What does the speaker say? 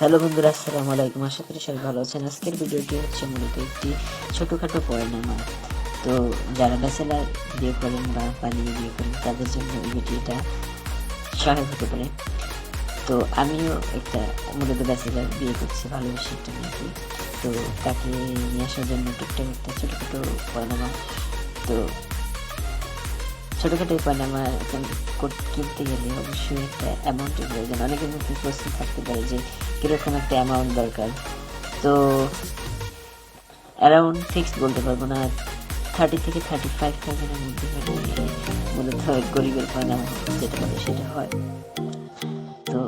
Hello বন্ধুরা, আসসালামু আলাইকুম। আশা করি সবাই ভালো আছেন। আজকের ভিডিওটি হচ্ছে মূলত একটি ছোটোখাটো পরিণামা তো যারা ব্যাচেলার বিয়ে করেন বা পালিয়ে বিয়ে করেন, তাদের জন্য এই ভিডিওটা সহায়ক হতে পারে। তো আমিও একটা মূলত ব্যাচেলার বিয়ে করছি, ভালোবেসে একটা মেয়েকে। তো তাকে নিয়ে আসার জন্য টুকটাক একটা ছোটোখাটো পরিণামা তো ছোটোখাটো পানামা কোট- কিনতে গেলে অবশ্যই একটা অ্যামাউন্টের প্রয়োজন অনেকের মধ্যে প্রশ্ন থাকতে পারে যে, কীরকম একটা অ্যামাউন্ট দরকার? তো অ্যারাউন্ড ফিক্সড বলতে পারব না থার্টি থেকে থার্টি ফাইভ থাউজেন্ডের মধ্যে মূলত গরিবের পানামা যেটা বলে সেটা হয়। তো